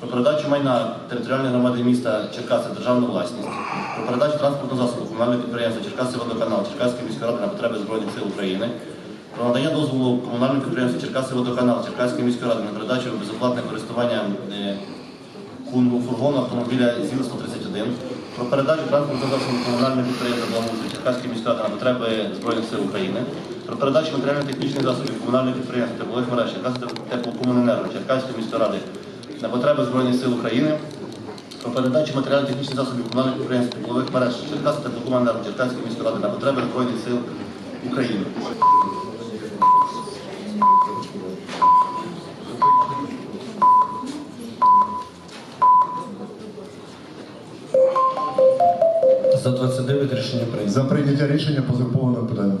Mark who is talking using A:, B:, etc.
A: Про передачу майна територіальної громади міста Черкаси державну власність, про передачу транспортного засобу комунального підприємства Черкаси водоканал Черкаської міської ради на потреби Збройних сил України, про надання дозволу комунальному підприємству Черкаси водоканал Черкаської міської ради на передачу безоплатне користування е, кунгу фургону автомобіля ЗІЛ-131, про передачу транспортного засобу комунального підприємства Черкаської міської ради на потреби Збройних сил України, про передачу матеріально-технічних засобів комунального підприємства теплових мереж Черкаси теплокомуненерго Черкаської міської ради на потреби Збройних сил України, про передачу матеріально-технічних засобів комунальних підприємств теплових мереж Черкаси теплокомуненерго Черкаської міської ради на потреби Збройних сил України.
B: За 29 рішення прийнято.
C: За прийняття рішення по згрупованим питанням.